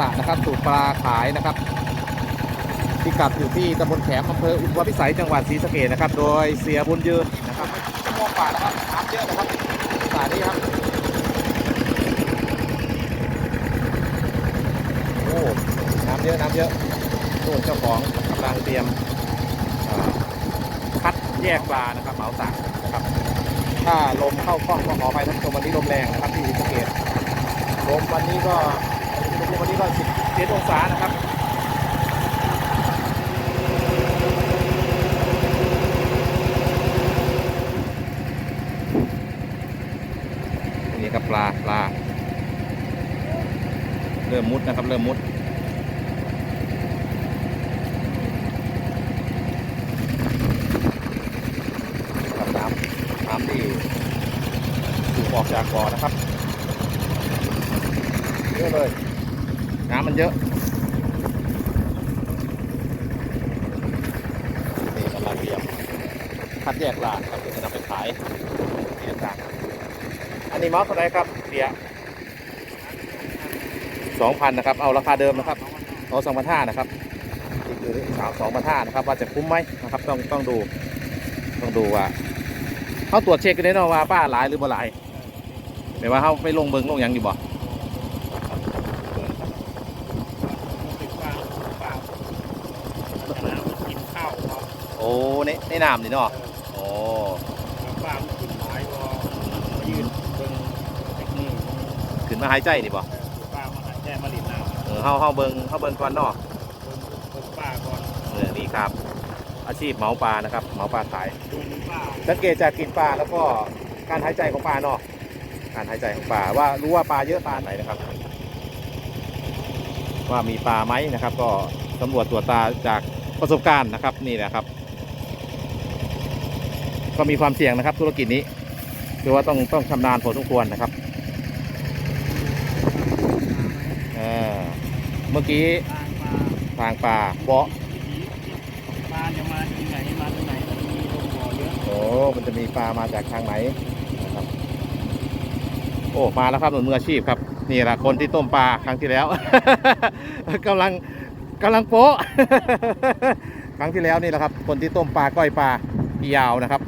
สะนะครับสูบปลาขายนะครับพิกัดอยู่ที่ตำบลแขมอำเภออุทุมพิสัยจังหวัดศรีสะเกษนะครับ โดยเสียบุญยืนนะครับชั่วโมงกว่านะครับน้ำเยอะนะครับสระนี้ครับโอ้น้ำเยอะน้ำเยอะนู่นเจ้าของกำลังเตรียมคัดแยกปลานะครับเหมาสระนะครับ ถ้าลมเข้าคล่องก็ขอไปท่านผู้ชมวันนี้ลมแรงนะครับที่ศรีสะเกษลมวันนี้ก็ วันนี้ก็17องศานะครับนี่ครับปลาปลาเริ่มมุดนะครับ เริ่มมุดน้ำน้ำที่สูบออกจากบ่อนะครับเยอะเลย น้ำมันเยอะนี่กำลังเตรียมคัดแยกลานครับเดี๋ยวจะนำไปขายที่ต่างๆอันนี้เมาส์เท่าไหรครับเบียสองพันนะครับ เอาราคาเดิมนะครับเอาสองพันห้านะครับนี่คือสาวสองพันห้านะครับ ว่าจะคุ้มไหมนะครับ ต้องต้องดู ต้องดูว่าเขาตรวจเช็คกันได้เนาะว่าป้าหลายหรือบ่หลายแต่ว่าเขาไปลงเบิงลงหยังอยู่บ่ ติดปลาปลาน้ำกินข้าวพอ โอ้ในในน้ำนี่เนาะโอ้ปลามันกินหลายพอมายืนเบิ่งนิคขึ้นมาหายใจนี่บ่ปลามาแค่มาดินน้ำเออเฮาเฮาเบิงเฮาเบิงก่อนเนาะเบิ่งเบิ่งปลาก่อนเออนี่ครับ อาชีพเหมาปลานะครับเหมาปลาขายดูปลาสังเกตจากกินปลาแล้วก็การหายใจของปลาเนาะการหายใจของปลาว่ารู้ว่าปลาเยอะปลาไหนนะครับ ว่ามีปลาไหมนะครับ ก็สำรวจตรวจตาจากประสบการณ์นะครับนี่นะครับ ก็มีความเสี่ยงนะครับธุรกิจนี้คือว่าต้องต้องชำนาญพอสมควรนะครับเออเมื่อกี้ทางปลาทางปลาเบาะปลาจะมาที่ไหนมาที่ไหนมันมีลมบ่อเยอะโอ้มันจะมีปลามาจากทางไหนนะครับ โอ้มาแล้วครับหนุ่มมืออาชีพครับ นี่แหละคนที่ต้มปลาครั้งที่แล้วกำลังกำลังโป๊ะ ครั้งที่แล้วนี่แหละครับ คนที่ต้มปลาก้อยปลาพี่ยาวนะครับ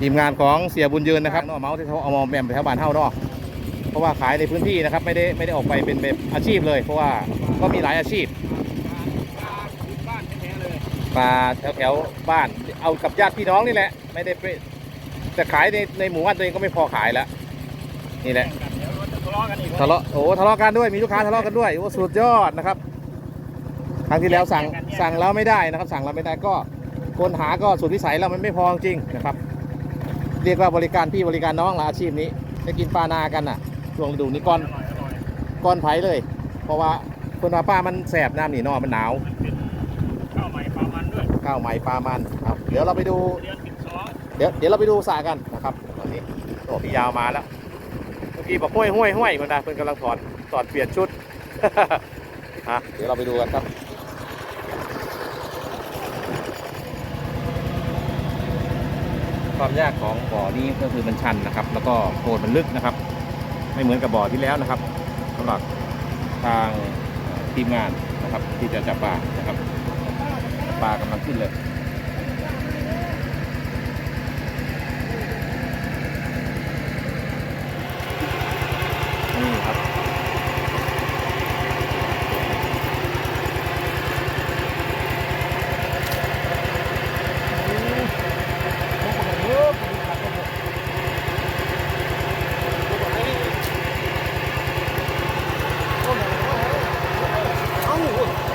ทีมงานของเสียบุญยืนนะครับเนาะเมาส์ที่เขาเอามาแมมไปแถวบ้านเฮาเนาะเพราะว่าขายในพื้นที่นะครับไม่ได้ไม่ได้ออกไปเป็นแบบอาชีพเลย เพราะว่าก็มีหลายอาชีพปลาพื้นบ้านแท้ๆเลยปลาแถวแถวๆบ้านเอากับญาติพี่น้องนี่แหละ ไม่ได้ไปจะขายในในหมู่บ้านตัวเองก็ไม่พอขายแล้วนี่แหละกันเดี๋ยวเราจะทะเลาะกันอีกทะเลาะโอ้ทะเลาะกันด้วยมีลูกค้าทะเลาะกันด้วยโอ้สุดยอดนะครับครั้งที่แล้วสั่งสั่งแล้วไม่ได้นะครับ สั่งแล้วไม่ได้ก็คนหาก็สุดวิสัยแล้วมันไม่พอจริงนะครับ เรียกว่าบริการพี่บริการน้องละอาชีพนี้ได้กินปลานากันน่ะช่วงฤดูนี้ก้อนอร่อยอร่อยก้อนไผ่เลย เพราะว่าคนว่าป้ามันแสบน้ำหนีนอมันหนาวมันเป็นข้าวใหม่ปลามันด้วยข้าวใหม่ปลามันครับเดี๋ยวเราไปดูเรียนปิดซอสเดี๋ยวเดี๋ยวเราไปดูสระกันนะครับตอนนี้โอ้พี่ยาวมาแล้วเมื่อกี้บอกห้วยห้วยห้วยคนดาเพื่อนกำลังถอดถอดเปลี่ยนชุดฮะเดี๋ยวเราไปดูกันครับ ความยากของบ่อนี้ก็คือมันชันนะครับ แล้วก็โคลนมันลึกนะครับ ไม่เหมือนกับบ่อที่แล้วนะครับสำหรับทางทีมงานนะครับ ที่จะจับปลานะครับปลากำลังขึ้นเลย นี่ครับ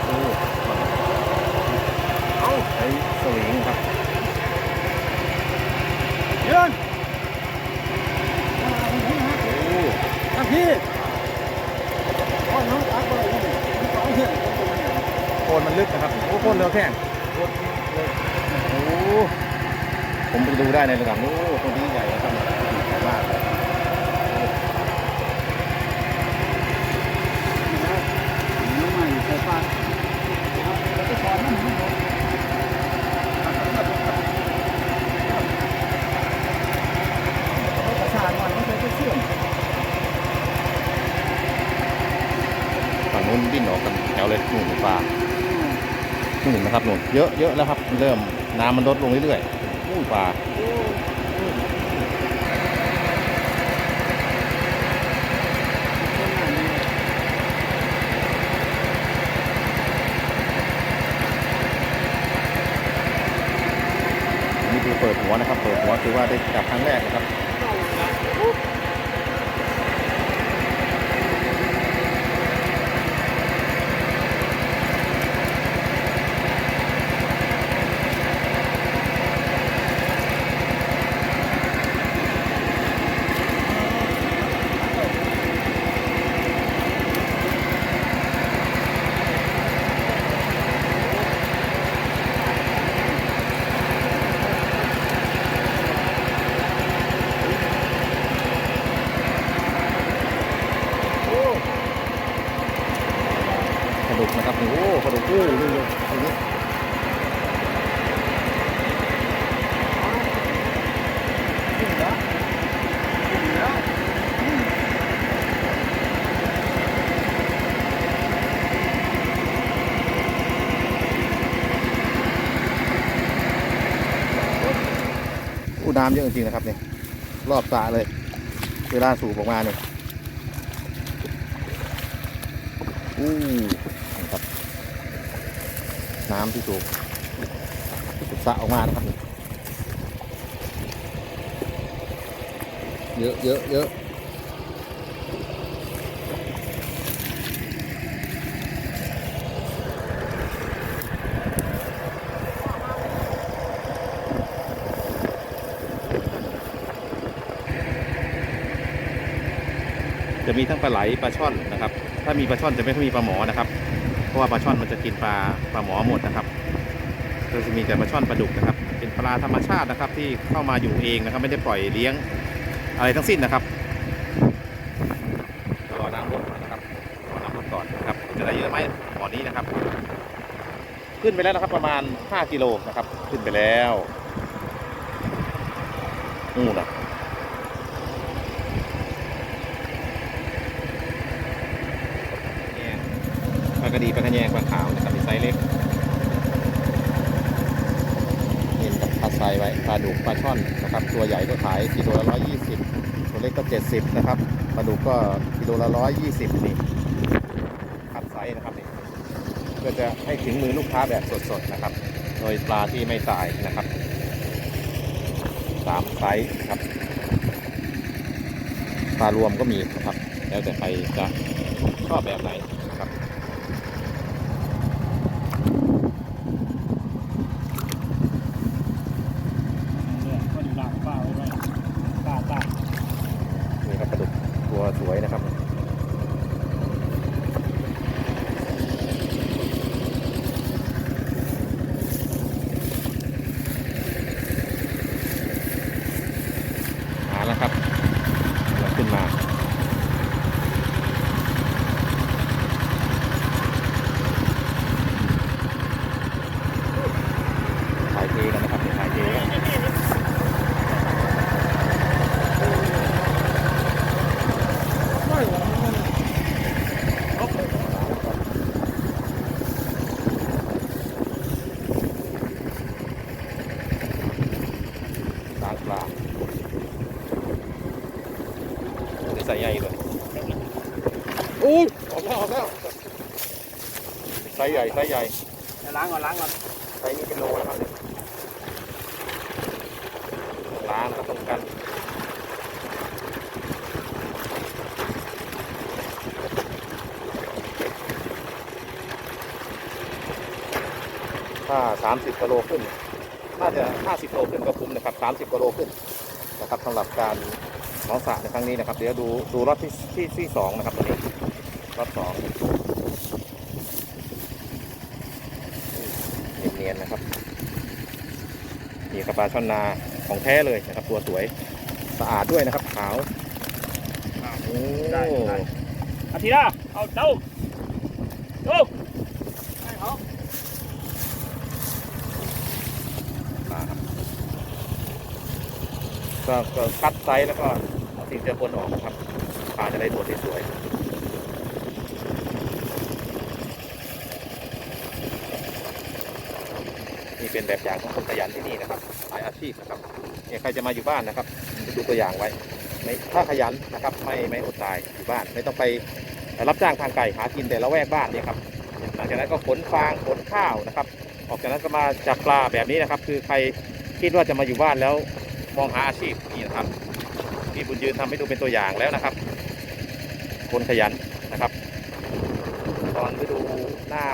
โอ้เอาใช้ส วิงครับยืนโอ้ทันทีอ๋อน้องตักไปเลยสองเหี้ยโคนมันลึกนะครับโอ้โคนเร็วแค่โอ้ผมไปดูได้ในระดับโอ้ตรงนี้ใหญ่นะครับใหญ่มากเลย น้องใหม่ใส่ปลาไปสอนมันหนูประสานมันไม่ใช่เชื่อม ฝั่งนู้นดิ้นออกกัน แถวเลยนู่นปลานู่นนะครับนู่นเยอะเยอะแล้วครับ เริ่มน้ำมันลดลงเรื่อยๆนู่นปลานี่คือเปิดหัวนะครับ เปิดหัวคือว่าได้จับครั้งแรกนะครับ กระดูกนะครับโอ้โหกระดูกโอ้นี่เลยตรงนี้อู้น้ำ เยอะจริงๆนะครับเนี่ยรอบสระเลย เวลาสูบออกมาเนี่ยอู้นะครับ น้ำที่สูบสูบสระออกมานะครับนี่เยอะเยอะเยอะ มีทั้งปลาไหลปลาช่อนนะครับ ถ้ามีปลาช่อนจะไม่ค่อยมีปลาหมอนะครับ เพราะว่าปลาช่อนมันจะกินปลาปลาหมอหมดนะครับก็จะมีแต่ปลาช่อนปลาดุกนะครับ เป็นปลาธรรมชาตินะครับ ที่เข้ามาอยู่เองนะครับ ไม่ได้ปล่อยเลี้ยงอะไรทั้งสิ้นนะครับรอน้ำลดก่อนนะครับรอน้ำลดก่อนนะครับ จะได้เยอะไหมบ่อนี้นะครับ ขึ้นไปแล้วนะครับ ประมาณ 5 กิโลนะครับ ขึ้นไปแล้วนู่นนะเนี่ยปลากระดีปลากระแยงปลาขาวนะครับมีไซส์เล็กเห็นกับปลาไซไว้ปลาดุกปลาช่อนนะครับ ตัวใหญ่ก็ขายกิโลละร้อยยี่สิบตัวเล็กก็เจ็ดสิบนะครับปลาดุกก็กิโลละร้อยยี่สิบนี่คัดไซส์นะครับนี่เพื่อจะให้ถึงมือลูกค้าแบบสดๆนะครับ โดยปลาที่ไม่ตายนะครับสามไซส์ครับปลารวมก็มีนะครับ แล้วแต่ใครจะชอบแบบไหนนะครับ เนี่ยก็อยู่หลังป้าไว้ไว้ป้าป้า นี่ครับปลาดุกตัวสวยนะครับ มาแล้วครับกำลังขึ้นมาถ่ายเทกันนะครับถ่ายเทกัน ล้างปลาโอ้ยใส่ใหญ่เลยอุ้ยออกแล้วออกแล้วไซ ส์ใหญ่ไซส์ใหญ่เดี๋ยวล้างก่อนล้างก่อนไซส์นี้เป็นโลนะครับเนี่ยล้างก็ต้องกันถ้าสามสิบกิโลขึ้น น่าจะ50โลขึ้นก็คุ้มนะครับ30กิโลขึ้นนะครับสำหรับการน้องสระในครั้งนี้นะครับ เดี๋ยวดูดูรอบที่ที่ที่สองนะครับตัวนี้รอบสองเนียนๆนะครับนี่กระปลาช่อนนาของแท้เลยนะครับ ตัวสวยสะอาดด้วยนะครับ ขาวโอ้ได้ได้อาทิตย์ละเอาเจ้าเจ้าให้เขาปลาครับก็ก็คัดไซส์แล้วก็เอาสิ่งเจือปนออกนะครับปลาจะได้ตัวที่สวยี่เป็นแบบอย่างของคนขยันที่นี่นะครับหลายอาชีพนะครับเนี่ยใครจะมาอยู่บ้านนะครับดูตัวอย่างไว้ไม่ถ้าขยันนะครับ ไม่ไม่อดตายอยู่บ้าน ไม่ต้องไปรับจ้างทางไก่หากินแต่ละแวกบ้านเนี่ยครับหลังจากนั้นก็ขนฟางขนข้าวนะครับ ออกจากนั้นก็มาจับปลาแบบนี้นะครับ คือใครคิดว่าจะมาอยู่บ้านแล้วมองหาอาชีพนี่นะครับพี่บุญยืนทำให้ดูเป็นตัวอย่างแล้วนะครับ คนขยันนะครับ ตอนฤดูหน้า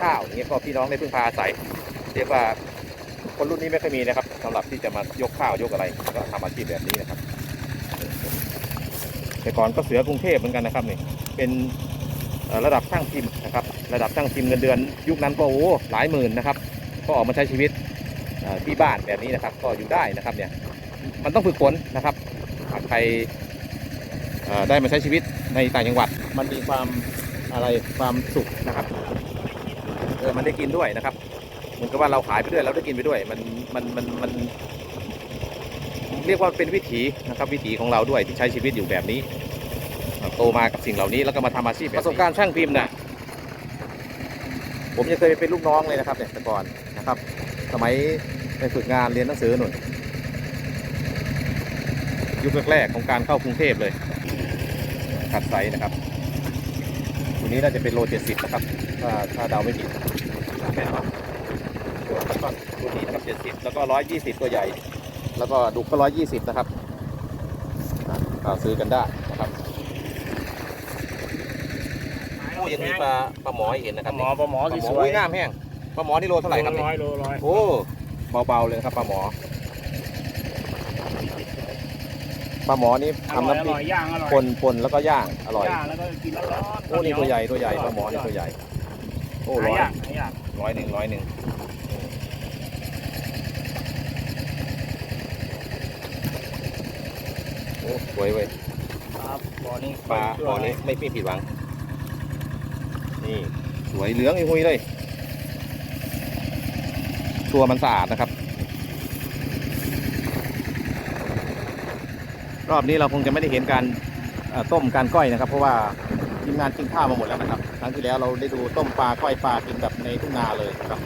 ข้าวอย่างเงี้ยก็พี่น้องได้พึ่งพาอาศัย เรียกว่าคนรุ่นนี้ไม่ค่อยมีนะครับสำหรับที่จะมายกข้าวยกอะไรก็ทำอาชีพแบบนี้นะครับ แต่ก่อนก็เสือกรุงเทพเหมือนกันนะครับนี่เป็นระดับช่างพิมพ์นะครับ ระดับช่างพิมพ์เงินเดือน ยุคนั้นก็โอ้หลายหมื่นนะครับ ก็ออกมาใช้ชีวิตที่บ้านแบบนี้นะครับ ก็อยู่ได้นะครับเนี่ยมันต้องฝึกฝนนะครับหากใครได้มาใช้ชีวิตในต่างจังหวัด มันมีความอะไรความสุขนะครับเออมันได้กินด้วยนะครับ มือนกับว่าเราขายไปด้วยเราได้กินไปด้วย มันมันมันมันเรียกว่าเป็นวิถีนะครับวิถีของเราด้วยที่ใช้ชีวิตอยู่แบบนี้ โตมากับสิ่งเหล่านี้แล้วก็มาทำอาชีพแบบนี้ประสบการณ์ช่างพิมพ์น่ะผมยังเคยเป็นลูกน้องเลยนะครับเนี่ยแต่ก่อนนะครับ สมัยไปฝึกงานเรียนหนังสือหนุนยุคแรกๆของการเข้ากรุงเทพเลยขัดไซส์นะครับตัวนี้น่าจะเป็นโลเจ็ดสิบนะครับ ถ้าถ้าเดาไม่ผิด แม่นครับตัวต้นตัวนี้นะครับเจ็ดสิบแล้วก็ร้อยยี่สิบตัวใหญ่ แล้วก็ดุกก็ร้อยยี่สิบนะครับอะก็ซื้อกันได้นะครับโอ้ยังมีปลาปลาหมอให้เห็นนะปครัลาบหมอปลาหมอปลาหมสอวยอุ้ยงามแห้งปลาหมอนี่โลเท่าไหร่ครับเนี่ยร้อยโลร้อยโอ้เบาๆเลยนะครับปลาหมอปลาหมอนี่อร่อยทำอน้ำพริร่กอยย่างอร่อยปนปนแล้วก็ย่างอร่อยย่างแล้วก็กินร้อนๆโอ้นี่ตัวใหญ่ตัวใหญ่ปลาหมอนี่ตัวใหญ่โอ้หาร้อยย่างหาย่างร้อยหนึ่งร้อยหนึ่งโอ้ สวยเว้ยครับบ่อนี้ปลาบ่อนี้ไม่ไม่ผิดหวัง นี่สวยเหลืองอีหุยเลย ตัวมันสะอาดนะครับ รอบนี้เราคงจะไม่ได้เห็นการเอ่อต้มการก้อยนะครับ เพราะว่าทีมงานกินข้าวมาหมดแล้วนะครับ ครั้งที่แล้วเราได้ดูต้มปลาก้อยปลากินแบบในทุ่งนาเลยนะครับ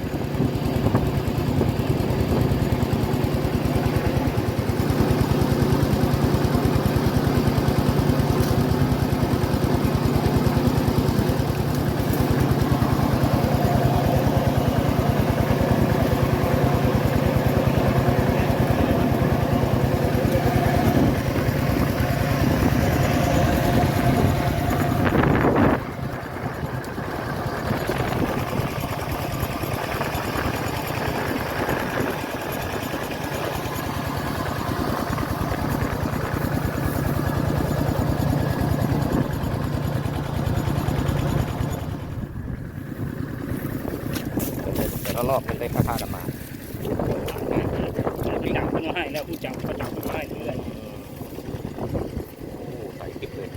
แต่ละรอบมันได้ค่าๆกันมาผู้จับขึ้นมาให้แล้วผู้จับก็จับมาให้เรื่อย โอ้ใส่กิ๊บเลย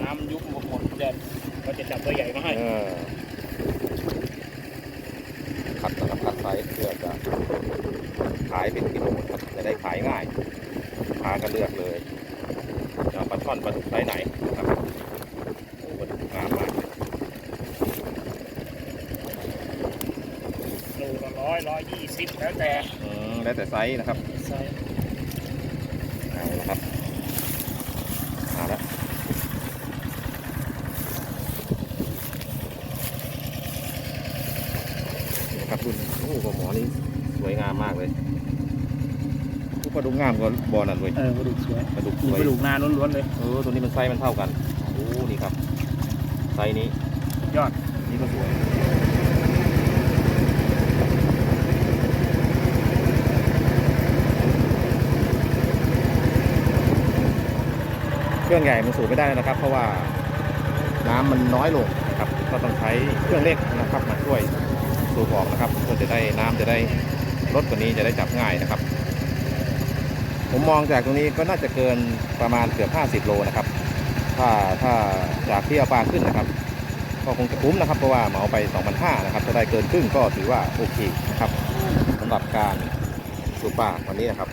น้ำยุบหมดหมดแดดก็จะจับตัวใหญ่มาให้ เออคัดนะครับคัดไซส์เพื่อจะขายเป็นกิโลครับจะได้ขายง่ายพากันเลือกเลยจะเอาปลาช่อนปลาดุกไซส์ไหนนะครับโอ้ปลาดุกงามมากเลย โลละร้อยร้อยยี่สิบแล้วแต่ อืมแล้วแต่ ไซส์นะครับไซส์เอาละครับมาแล้วนี่นะครับรุ่นโอ้ปลาหมอนี่สวยงามมากเลยผู้ปลาดุกงามกว่าบอนั่นเลยเออกระดูกสวยปลาดุกสมีวยกระดูกนาล้วนๆเลยเออตัวนี้มันไซส์มันเท่ากันโอ้นี่ครับไซส์นี้ยอดนี่ก็สวย รื่องใหญ่มันสูบไม่ได้นะครับ เพราะว่าน้ำมันน้อยลงนะครับก็ต้องใช้เครื่องเล็กนะครับมาช่วยสูบออกนะครับเพื่อจะได้น้ำจะได้ลดกว่านี้จะได้จับง่ายนะครับ ผมมองจากตรงนี้ก็น่าจะเกินประมาณเกือบ50 โลนะครับ ถ้าถ้าจากที่เอาปลาขึ้นนะครับ ก็คงจะคุ้มนะครับเพราะว่าเหมาไป2,500นะครับถ้าได้เกินครึ่งก็ถือว่าโอเคนะครับสำหรับการสูบปลาวันนี้นะครับ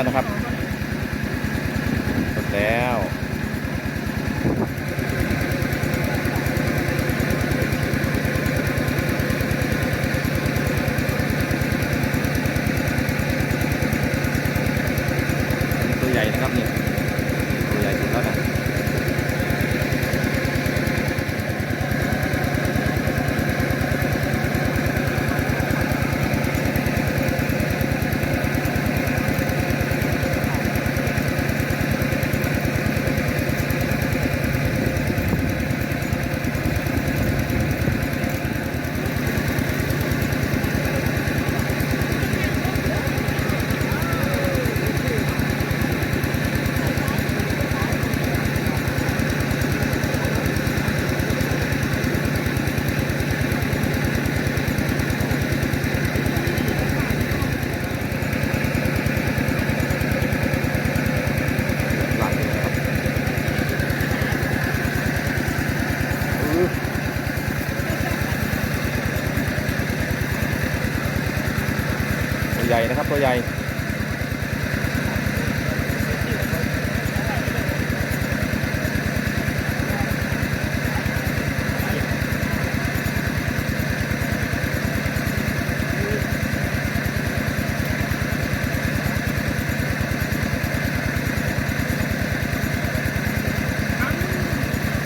แล้วนะครับหมดแล้ว ตัวใหญ่นะครับนี่ตัวใหญ่สุดแล้วนะหลังเลยนะครับอื้อตัวใหญ่ นะครับตัวใหญ่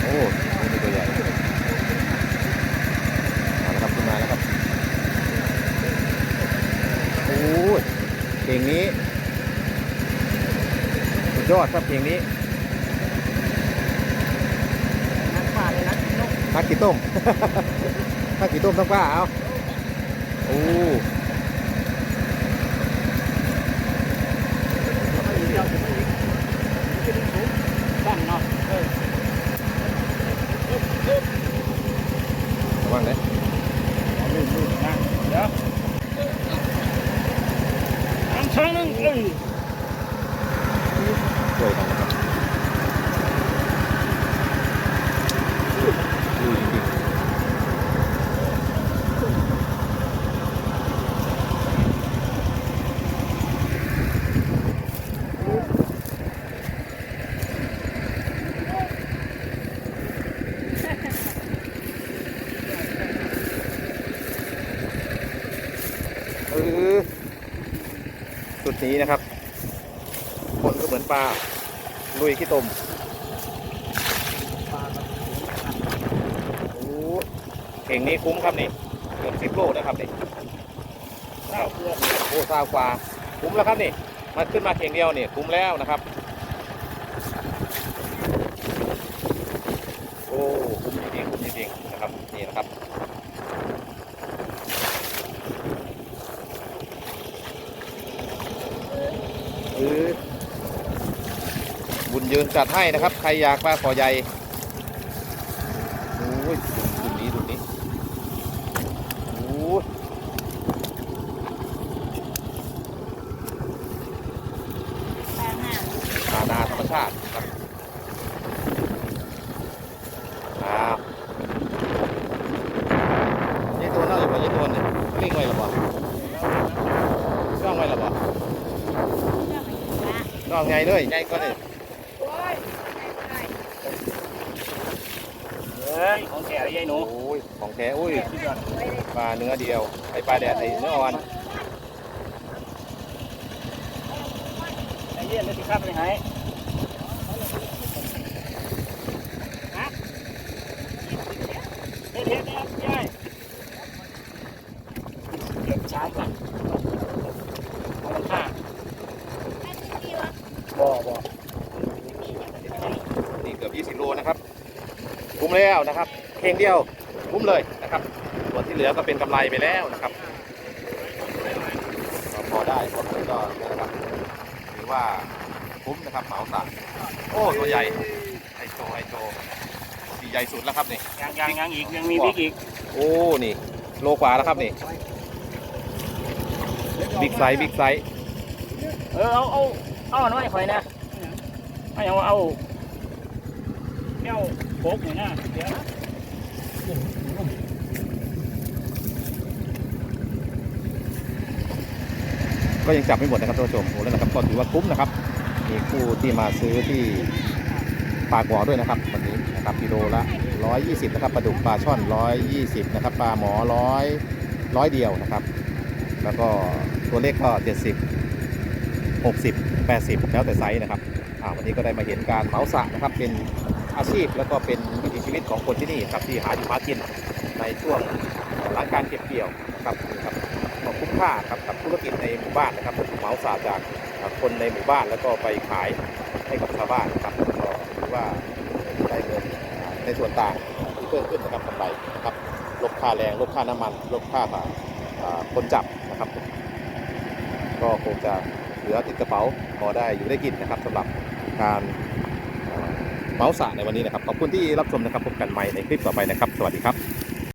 โอ้นี่ตัวใหญ่มาแล้วครับขึ้นมาแล้วครับ โอ้ยเพลงนี้สุด ยอดครับเพลงนี้ นักป่าเลยนักนก นักกี่ต้ม นักกี่ต้มต้องกล้าเอาโอ้ บ้านเนาะเออ ระวังเลย ลื่นลื่นนะเดี๋ยวอันช่องหนึงเอ้ย ช่วยกันนะครับดูจริงๆเออจุด นี้นะครับ คนก็เหมือนปลาลุยขี้ตมโอ้เข่งนี้คุ้มครับนี่เกือบสิบโลนะครับนี่เก้าเกลือโอ้ซาวกว่า คุ้มแล้วครับนี่มาขึ้นมาเข่งเดียวเนี่ยคุ้มแล้วนะครับ โอ้คุ้มจริงๆคุ้มจริงๆนะครับ นี่นะครับ เออบุญ ยืนจัดให้นะครับ ใครอยากปลาขอใหญ่โอ้ยดุนี้ดุนี้โอ้ยปลาห่างปลานาธรรมชาติครับครับยี่ตัวน่าอยู่กับยี่ตัวนี่กลิ้งไว้หรอบ่ช่องไว้หรอบ่เจ้ามาอยู่ละช่องไงเลยไงก็ได้ เฮ้ย ของแก่ยายหนูโอ้ยของแท้อุ้ยที่ยอดปลาเนื้อเดียวไอปลาแดดไอเนื้ออ่อนไอ้เยี่ยนเลยสิครับไปไหนฮะเฮ็ดเฮ็ดเฮ็ดยายเก็บช้างก่อนเอาลงข้างบ่บ่นี่เกือบ20โลนะครับคุ้มแล้วนะครับ เข่งเดียวคุ้มเลยนะครับ ส่วนที่เหลือก็เป็นกำไรไปแล้วนะครับก็พอได้พอถึงก็นี่นะครับถือว่าคุ้มนะครับเหมาสั่งโอ้ตัวใหญ่ไอโจไอโจที่ใหญ่สุดแล้วครับนี่ยังยังยังอีกยังมีบิ๊กอีกโอ้นี่ โลกว่าแล้วครับนี่บิ๊กไซส์บิ๊กไซส์เออเอาเอาเอาหน่อยข่อยนะเอาอย่างว่าเอาแก้วโป๊กหน่อยนะเดี๋ยว ก็ยังจับไม่หมดนะครับท่านผู้ชมโอ้แล้วนะครับก็ถือว่าคุ้มนะครับ มีผู้ที่มาซื้อที่ปากบ่อด้วยนะครับวันนี้นะครับกิโลละ 120 นะครับปลาดุกปลาช่อน 120 นะครับปลาหมอร้อยร้อยเดียวนะครับ แล้วก็ตัวเลขก็ 70 60 80 แล้วแต่ไซส์นะครับอ่าวันนี้ก็ได้มาเห็นการเหมาสะนะครับเป็นอาชีพแล้วก็เป็นว ชีวิตของคนที่นี่ครับที่หาอยู่หากินในช่วงหลังการเก็บเกี่ยวนะครับครับคุ้มค่าครับกับธุรกิจในหมู่บ้านนะครับเหมาสระจากคนในหมู่บ้านแล้วก็ไปขายให้กับชาวบ้านครับก็ถือว่าได้เงินในส่วนต่างที่เพิ่มขึ้นนะครับกำไรนะครับลดค่าแรงลดค่าน้ำมันลดค่าอ่าคนจับนะครับ ก็คงจะเหลือติดกระเป๋าพอได้อยู่ได้กินนะครับสำหรับการ เมาส์สระในวันนี้นะครับ ขอบคุณที่รับชมนะครับพบกันใหม่ในคลิปต่อไปนะครับ สวัสดีครับ